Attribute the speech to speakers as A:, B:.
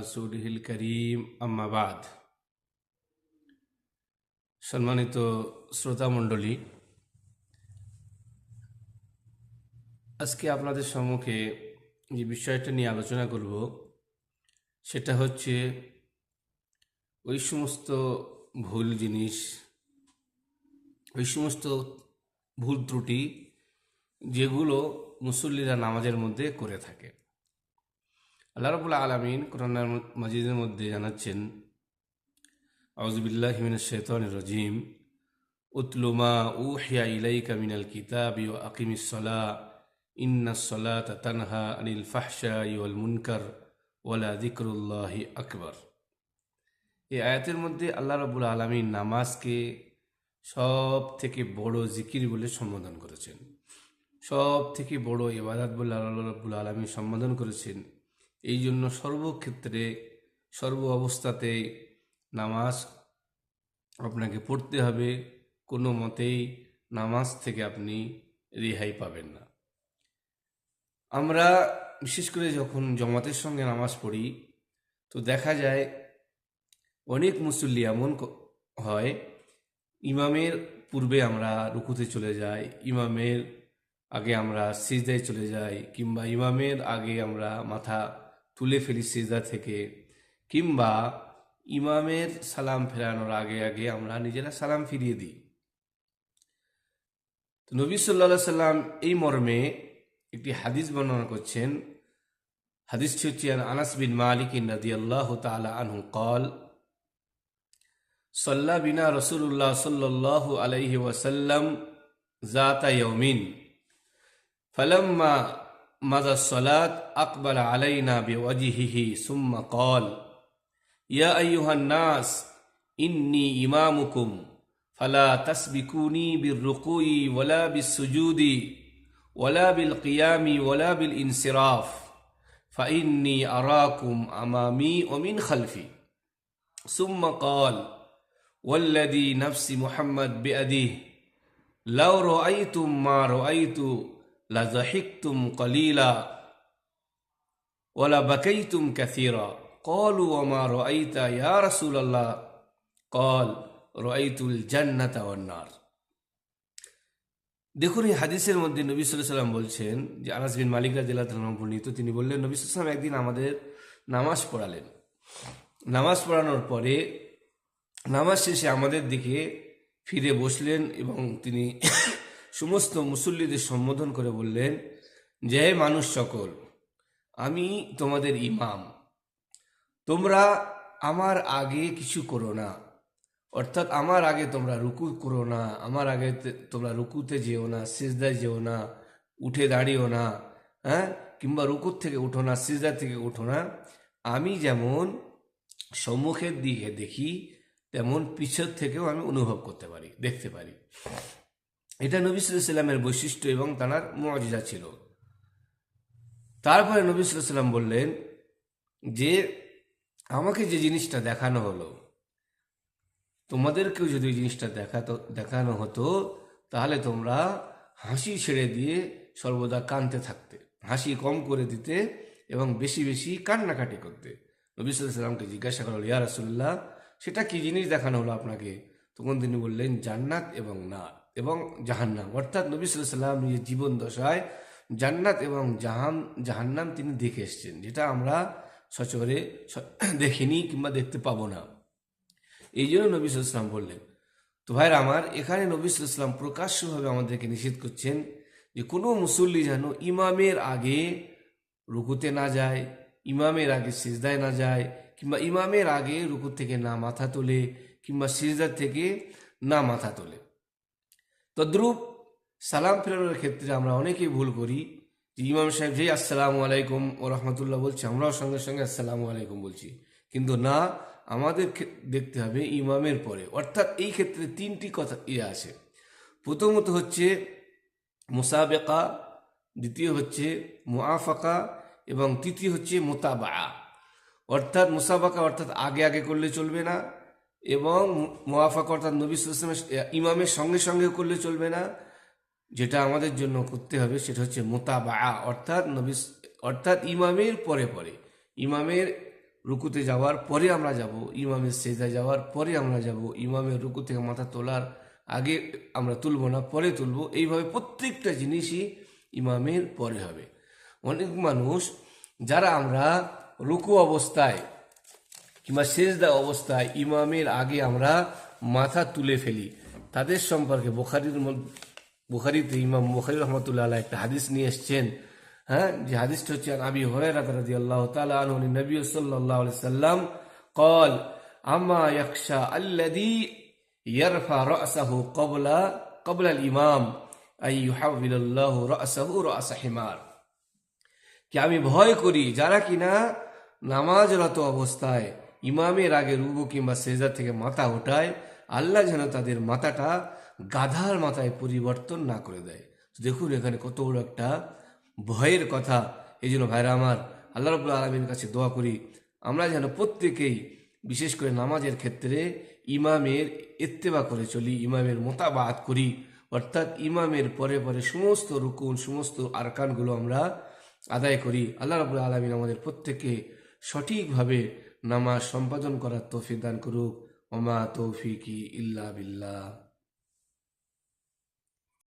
A: রসুলহিল করিম আম্মাবাদ সম্মানিত শ্রোতা মণ্ডলী আজকে আপনাদের সম্মুখে যে বিষয়টা নিয়ে আলোচনা করব, সেটা হচ্ছে ওই সমস্ত ভুল জিনিস, ওই সমস্ত ভুল ত্রুটি যেগুলো মুসল্লিরা নামাজের মধ্যে করে থাকে। আল্লাহ রবুল্লা আলমিন কোরআন মাজিদের মধ্যে জানাচ্ছেন আউজবিল্লাহ হিমিন শেতন রজিম। উতলুমা উ হিয়া ইলাইকা মিনাল কিতাব ও আকিমিসলা ইন্নাসলা তানহা আনিল ফাহশা ইউল মুনকার ওয়ালা দিকরুল্লাহি আকবর। এই আয়াতের মধ্যে আল্লাহ রবুল আলমিন নামাজকে সব থেকে বড় জিকির বলে সম্বোধন করেছেন। সব থেকে বড় ইবাদত বলে আল্লাহ রবুল আলমী সম্বোধন করেছেন। এই জন্য সর্বক্ষেত্রে, সর্ব অবস্থাতে নামাজ আপনাকে পড়তে হবে। কোনো মতেই নামাজ থেকে আপনি রেহাই পাবেন না। আমরা বিশেষ করে যখন জমাতের সঙ্গে নামাজ পড়ি, তো দেখা যায় অনেক মুসল্লি এমন হয়, ইমামের পূর্বে আমরা রুকুতে চলে যাই, ইমামের আগে আমরা সিজদায় চলে যাই, কিংবা ইমামের আগে আমরা মাথা তুলে ফেলি সেজদা থেকে। কিংবা ইমামের সালাম ফেরানোর আগে আগে আমরা নিজেরা সালাম ফিরিয়ে দিই। তো নবী সাল্লা সাল্লাম এই মর্মে একটি হাদিস বর্ণনা করছেন। হাদিস হচ্ছে আনাস বিন মালিক নদী আল্লাহ তালা আনহু কল সল্লা বিনা রসুল্লাহ সাল্লাহ আলহি ওয়াসাল্লাম জাতা ইয়মিন ফলম্মা مضى الصلاة أقبل علينا بوجهه ثم قال يا أيها الناس إني إمامكم فلا تسبقوني بالركوع ولا بالسجود ولا بالقيام ولا بالانصراف فإني أراكم أمامي ومن خلفي. ثم قال والذي نفس محمد بأديه لو رأيتم ما رأيت লাজাহিকতুম কলিলা ওলা বাকাইতুম ক্যাথিরা কলু আমা রাইতা ইয়া রাসূলুল্লাহ। কল রাইতুল জান্নাতা ওয়ান্নার দেখুন, এই হাদিসের মধ্যে নবী সাল্লাম বলছেন যে আনাস বিন মালিক রাজিল্লাহ বর্ণিত, তিনি বললেন, নবী সাল্লাম একদিন আমাদের নামাজ পড়ালেন। নামাজ পড়ানোর পরে নামাজ শেষে আমাদের দিকে ফিরে বসলেন এবং তিনি সমস্ত মুসল্লিদের সম্বোধন করে বললেন যে মানুষ সকল, আমি তোমাদের ইমাম। তোমরা আমার আগে কিছু করো না। অর্থাৎ আমার আগে তোমরা রুকু করো না, আমার আগে তোমরা রুকুতে যেও না, সিজদায় যেও না, উঠে দাঁড়িও না হ্যাঁ? কিংবা রুকুর থেকে উঠো না সিজদা থেকে উঠো না। আমি যেমন সম্মুখের দিকে দেখি, তেমন পিছর থেকেও আমি অনুভব করতে পারি, দেখতে পারি। এটা নবী বৈশিষ্ট্য এবং তার মজিজা ছিল। তারপরে নবী বললেন যে, আমাকে যে জিনিসটা দেখানো হলো তোমাদেরকেও যদি ওই জিনিসটা দেখাতো, দেখানো হতো, তাহলে তোমরা হাসি ছেড়ে দিয়ে সর্বদা কানতে থাকতে, হাসি কম করে দিতে এবং বেশি বেশি কান্নাকাটি করতে। নবী জিজ্ঞাসা করল ইয়া রাসুল্লাহ সেটা কি জিনিস দেখানো হলো আপনাকে? তখন তিনি বললেন, জান্নাত এবং না এবং জাহান্নাম। অর্থাৎ নবী সাল্লাম নিজের জীবন দশায় জান্নাত এবং জাহান, জাহান্নাম তিনি দেখে এসছেন, যেটা আমরা সচরে দেখিনি কিংবা দেখতে পাবো না। এই জন্য নবী সাল্লাম বললেন, তো ভাইরা আমার, এখানে নবী সাল্লাম প্রকাশ্যভাবে আমাদেরকে নিষেধ করছেন যে কোনো মুসল্লি যেন ইমামের আগে রুকুতে না যায়, ইমামের আগে সিজদায় না যায়, কিংবা ইমামের আগে রুকু থেকে না মাথা তোলে, কিংবা সিজদার থেকে না মাথা তোলে। তদ্রূপ সালাম ফেরানোর ক্ষেত্রে আমরা অনেকেই ভুল করি যে ইমাম সাহেব যেই আসসালামু আলাইকুম ও রহমতুল্লাহ বলছে, আমরাও সঙ্গে সঙ্গে আসসালামু আলাইকুম বলছি। কিন্তু না, আমাদের দেখতে হবে ইমামের পরে। অর্থাৎ এই ক্ষেত্রে তিনটি কথা ইয়ে আছে। প্রথমত হচ্ছে মুসাবেকা, দ্বিতীয় হচ্ছে মুআফাকা, এবং তৃতীয় হচ্ছে মোতাবা অর্থাৎ মুসাবাকা অর্থাৎ আগে আগে করলে চলবে না এবং মুআফাকা অর্থাৎ নবী ওয়াসাল্লামের ইমামের সঙ্গে সঙ্গে করলে চলবে না। যেটা আমাদের জন্য করতে হবে, সেটা হচ্ছে মোতাবা অর্থাৎ নবী অর্থাৎ ইমামের পরে পরে। ইমামের রুকুতে যাওয়ার পরে আমরা যাব, ইমামের সেজায় যাওয়ার পরে আমরা যাব, ইমামের রুকু থেকে মাথা তোলার আগে আমরা তুলব না, পরে তুলব। এইভাবে প্রত্যেকটা জিনিসই ইমামের পরে হবে। অনেক মানুষ, যারা আমরা রুকু অবস্থায় কিংবা সেজদা অবস্থায় ইমামের আগে আমরা মাথা তুলে ফেলি। তাদের সম্পর্কে বোখারির বুখারিতে ইমাম বুখারি রহমতুল্লাহ একটা হাদিস নিয়ে এসছেন হ্যাঁ যে হাদিসটা হচ্ছে আবি হরাদি আল্লাহ তালী নবী সাল্লাহ সাল্লাম কল আমা ইয়াকশা আল্লাদি ইয়ারফা রাসাহু কবলা কবলাল ইমাম আইহাবিল্লাহ রাসাহু রাসা হিমার। কি আমি ভয় করি? যারা কিনা নামাজরত অবস্থায় ইমামের আগে রুবু কিংবা সেজা থেকে মাথা ওঠায় আল্লাহ যেন তাদের মাথাটা গাধার মাথায় পরিবর্তন না করে দেয়। দেখুন এখানে কত বড় একটা ভয়ের কথা। এই জন্য ভাইরা আমার, আল্লাহ রবুল্লা আলমীর কাছে দোয়া করি, আমরা যেন প্রত্যেকেই, বিশেষ করে নামাজের ক্ষেত্রে ইমামের ইত্তেবা করে চলি, ইমামের মোতাবাত করি। অর্থাৎ ইমামের পরে পরে সমস্ত রুকুন, সমস্ত আরকানগুলো আমরা আদায় করি। আল্লাহ রাবুল আলমিন আমাদের প্রত্যেককে সঠিকভাবে নামাজ সম্পাদন করার তৌফিক দান করুক। ওমা তৌফিকি ইল্লা বিল্লাহ।